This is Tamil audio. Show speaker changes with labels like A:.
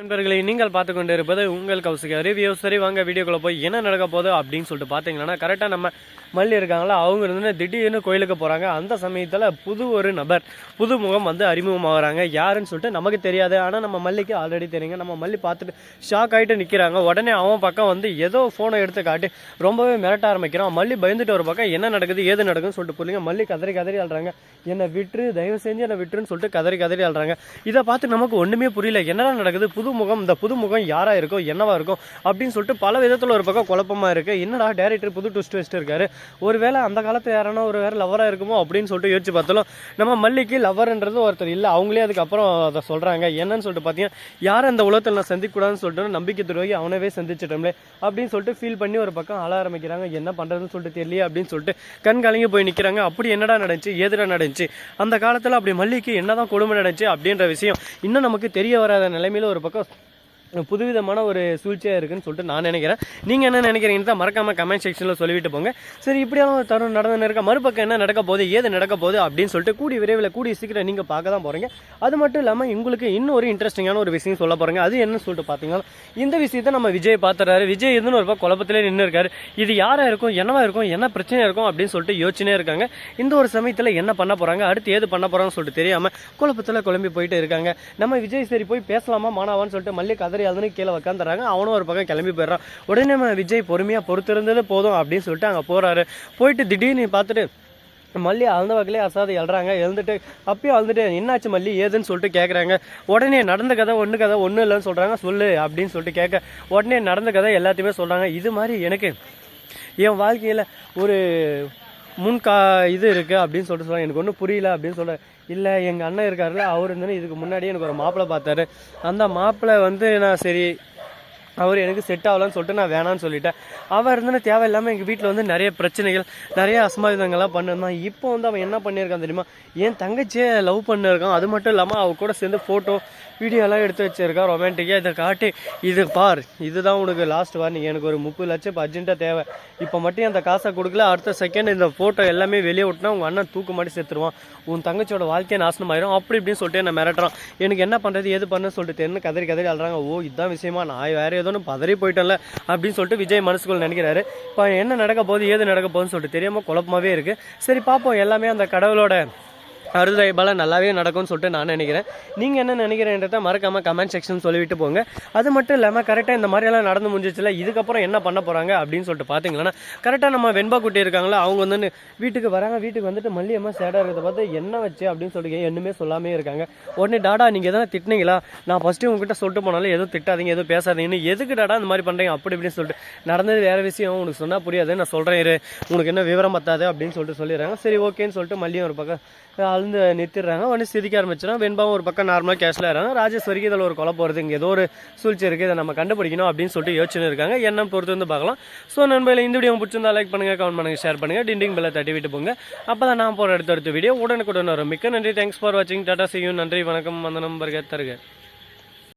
A: நண்பர்களை நீங்கள் பார்த்து கொண்டு இருப்பது உங்கள் கௌசிகா ரிவ்யூ சரி வாங்க வீடியோக்குள்ளே போய் என்ன நடக்க போகுது அப்படின்னு சொல்லிட்டு பார்த்தீங்கன்னா கரெக்டாக நம்ம மல்லி இருக்காங்களா? அவங்க இருந்து திடீர்னு கோயிலுக்கு போகிறாங்க அந்த சமயத்தில் புது ஒரு நபர் புது முகம் வந்து அறிமுகமாகறாங்க. யாருன்னு சொல்லிட்டு நமக்கு தெரியாது. ஆனால் நம்ம மல்லிக்கு ஆல்ரெடி தெரியுங்க. நம்ம மல்லி பார்த்துட்டு ஷாக் ஆகிட்டு நிற்கிறாங்க உடனே அவன் பக்கம் வந்து ஏதோ ஃபோனை எடுத்து காட்டி ரொம்பவே மிரட்ட ஆரம்பிக்கிறான். மல்லி பயந்துட்டு ஒரு பக்கம் என்ன நடக்குது? ஏது நடக்குதுன்னு சொல்லிட்டு புரியுங்க மல்லி கதறி கதறி ஆள்றாங்க என்னை விட்டுரு தயவு செஞ்சு என்னை விட்டுருன்னு சொல்லிட்டு கதறி கதறி ஆள்றாங்க இதை பார்த்து நமக்கு ஒன்றுமே புரியல. என்னடா நடக்குது? புது புதுமுகம் இந்த புதுமுகம் யாராக இருக்கும் என்னவா இருக்கும் அப்படின்னு சொல்லிட்டு பல விதத்தில் ஒரு பக்கம் குழப்பமாக இருக்குது என்னடா டேரக்டர் புது ட்விஸ்ட் வச்சுட்டு இருக்காரு? ஒருவேளை அந்த காலத்தில் யாரானா ஒரு வேறு லவராக இருக்குமோ அப்படின்னு சொல்லிட்டு யோசிச்சு பார்த்தாலும் நம்ம மல்லிக்கு லவர்ன்றது ஒருத்தர் இல்லை. அவங்களே அதுக்கப்புறம் அதை சொல்கிறாங்க என்னன்னு சொல்லிட்டு பார்த்தீங்கன்னா யாரை இந்த உலகத்தில் நான் சந்திக்கக்கூடாதுன்னு சொல்லிட்டு நம்பிக்கை துரோகி அவனவே சந்திச்சிட்டோம்லே அப்படின்னு சொல்லிட்டு ஃபீல் பண்ணி ஒரு பக்கம் ஆள ஆரம்பிக்கிறாங்க. என்ன பண்ணுறதுன்னு சொல்லிட்டு தெரியல அப்படின்னு சொல்லிட்டு கண் கலங்கி போய் நிற்கிறாங்க அப்படி என்னடா நடந்துச்சு? ஏதுடா நடந்துச்சு? அந்த காலத்தில் அப்படி மல்லிக்கு என்னதான் கொடுமை நடந்துச்சு அப்படின்ற விஷயம் இன்னும் நமக்கு தெரிய வராத நிலைமையில் ஒரு பக்கம் ચોક્કસ புதுவிதமான ஒரு சூழ்ச்சியாக இருக்குன்னு சொல்லிட்டு நான் நினைக்கிறேன். நீங்கள் என்ன நினைக்கிறீங்கன்னு தான் மறக்காமல் கமெண்ட் செக்ஷனில் சொல்லிவிட்டு போங்க. சரி இப்படியான ஒரு தருணம் நடந்து இருக்க மறுபக்கம் என்ன நடக்க போகுது ஏது நடக்க போகுது அப்படின்னு சொல்லிட்டு கூடி விரைவில் கூடி சீக்கிரம் நீங்கள் பார்க்க தான் போகிறீங்க அது மட்டும் இல்லாமல் உங்களுக்கு இன்னும் ஒரு இன்ட்ரெஸ்டிங்கான ஒரு விஷயம் சொல்ல போகிறீங்க அது என்னன்னு சொல்லிட்டு பார்த்தீங்கன்னா இந்த விஷயத்தை நம்ம விஜய் பார்த்துறாரு. விஜய் இதுன்னு ஒரு பக்கம் குழப்பத்திலே நின்று இருக்காரு. இது யாராக இருக்கும் என்னவா இருக்கும் என்ன பிரச்சனை இருக்கும் அப்படின்னு சொல்லிட்டு யோசனையே இருக்காங்க. இந்த ஒரு சமயத்தில் என்ன பண்ண போகிறாங்க அடுத்து ஏது பண்ண போகிறாங்கன்னு சொல்லிட்டு தெரியாமல் குழப்பத்தில் குழம்பி போயிட்டு இருக்காங்க. நம்ம விஜய் சரி போய் பேசலாமா மாணவான்னு சொல்லிட்டு மல்லிக் அதை அதுன்னு கீழே உக்காந்துறாங்க. அவனும் ஒரு பக்கம் கிளம்பி போயிடுறான். உடனே நம்ம விஜய் பொறுமையாக பொறுத்திருந்தது போதும் அப்படின்னு சொல்லிட்டு அங்கே போகிறாரு போயிட்டு திடீர்னு பார்த்துட்டு மல்லி அழுந்த வகையிலே அசாது எழுறாங்க. எழுந்துட்டு அப்பயும் அழுந்துட்டு என்னாச்சு மல்லி? ஏதுன்னு சொல்லிட்டு கேட்குறாங்க உடனே நடந்த கதை ஒன்று கதை ஒன்றும் இல்லைன்னு சொல்கிறாங்க சொல்லு அப்படின்னு சொல்லிட்டு கேட்க உடனே நடந்த கதை எல்லாத்தையுமே சொல்கிறாங்க இது மாதிரி எனக்கு என் வாழ்க்கையில் ஒரு முன் கா இது இருக்குது அப்படின்னு சொல்லிட்டு சொன்னாங்க எனக்கு ஒன்றும் புரியல அப்படின்னு சொல்ல இல்லை எங்கள் அண்ணன் இருக்காருல்ல அவர் இருந்தாலும் இதுக்கு முன்னாடியே எனக்கு ஒரு மாப்பிள்ளை பார்த்தாரு. அந்த மாப்பிள்ளை வந்து நான் சரி அவர் எனக்கு செட் ஆகலான்னு சொல்லிட்டு நான் வேணான்னு சொல்லிட்டேன். அவன் இருந்துன்னு தேவையில்லாமல் எங்கள் வீட்டில் வந்து நிறைய பிரச்சனைகள் நிறைய அசம்பாவிதங்கள்லாம் பண்ணிருந்தான் இப்போ வந்து அவன் என்ன பண்ணியிருக்கான் தெரியுமா? என் தங்கச்சியை லவ் பண்ணிருக்கான். அது மட்டும் இல்லாமல் அவ கூட சேர்ந்து ஃபோட்டோ வீடியோலாம் எடுத்து வச்சிருக்கான் ரொமான்டிக்காக இதை காட்டி. இது பார் இதுதான் உனக்கு லாஸ்ட் வார்னிங் எனக்கு ஒரு முப்பது லட்சம் இப்போ அர்ஜென்ட்டாக தேவை. இப்போ மட்டும் அந்த காசை கொடுக்கல அடுத்த செகண்ட் இந்த ஃபோட்டோ எல்லாமே வெளியே விட்டுனா உங்கள் அண்ணன் தூக்கு மாட்டி சேர்த்துருவான் உன் தங்கச்சியோட வாழ்க்கையை நாசனமாயிரும் அப்படி இப்படின்னு சொல்லிட்டு என்ன மிரட்டுறான். எனக்கு என்ன பண்ணுறது எது பண்ணு சொல்லிட்டு தெரிஞ்சு கதறி கதறி அழுறாங்க. ஓ இதுதான் விஷயமா? நான் வேற ஏதோ ஒன்று பதறி போயிட்டோம்ல அப்படின்னு சொல்லிட்டு விஜய் மனசுக்குள்ள நினைக்கிறாரு. இப்போ என்ன நடக்க போகுது ஏது நடக்க போகுதுன்னு சொல்லிட்டு தெரியாம குழப்பமாகவே இருக்கு. சரி பார்ப்போம் எல்லாமே அந்த கடவுளோட அறுதலை பல நல்லாவே நடக்கும்னு சொல்லிட்டு நான் நினைக்கிறேன். நீங்கள் என்ன நினைக்கிறேன்றத மறக்காமல் கமெண்ட் செக்ஷன் சொல்லிவிட்டு போங்க. அது மட்டும் இல்லாமல் கரெக்டாக இந்த மாதிரியெல்லாம் நடந்து முடிஞ்சிச்சுல இதுக்கப்புறம் என்ன பண்ண போகிறாங்க அப்படின்னு சொல்லிட்டு பார்த்தீங்கன்னா கரெக்டாக நம்ம வெண்பா குட்டி இருக்காங்களா அவங்க வந்து வீட்டுக்கு வராங்க வீட்டுக்கு வந்துட்டு மல்லியம்மா சேடாக இருக்கிறத பார்த்து என்ன வச்சு அப்படின்னு சொல்லிட்டு என்னமே சொல்லாமே இருக்காங்க. உடனே டாடா நீங்கள் எதனா திட்டினீங்களா? நான் ஃபஸ்ட்டு உங்ககிட்ட சொல்லிட்டு போனாலும் எதுவும் திட்டாதீங்க எதுவும் பேசாதீங்கன்னு எதுக்கு டாடா இந்த மாதிரி பண்ணுறீங்க அப்படி இப்படின்னு சொல்லிட்டு நடந்தது வேறு விஷயம் உனக்கு சொன்னால் புரியாது நான் சொல்கிறேன் இரு உனக்கு என்ன விவரம் பத்தாது அப்படின்னு சொல்லிட்டு சொல்லிடுறாங்க. சரி ஓகேன்னு சொல்லிட்டு மல்லியும் ஒரு பக்கம் அழுந்து நிறுத்திடுறாங்க. உடனே சிரிக்க ஆரம்பிச்சிடும். வெண்பாவும் ஒரு பக்கம் நார்மலாக கேஷில் இருக்காங்க. ராஜேஸ்வரிக்கு இதில் ஒரு கொலை போகிறது இங்கே ஏதோ ஒரு சூழ்ச்சி இருக்குது இதை நம்ம கண்டுபிடிக்கணும் அப்படின்னு சொல்லிட்டு யோசனை இருக்காங்க. என்ன பொறுத்து வந்து பார்க்கலாம். ஸோ நண்பர்களை இந்த வீடியோ பிடிச்சிருந்தா லைக் பண்ணுங்கள் கமெண்ட் பண்ணுங்கள் ஷேர் பண்ணுங்கள் டிண்டிங் பெல்லை தட்டி விட்டு போங்க. அப்போ தான் நான் போகிற அடுத்த அடுத்த வீடியோ உடனுக்குடன் வரும். மிக்க நன்றி. தேங்க்ஸ் ஃபார் வாட்சிங் டாட்டா செய்யும் நன்றி வணக்கம். வந்தனம் பர்கர் தருக.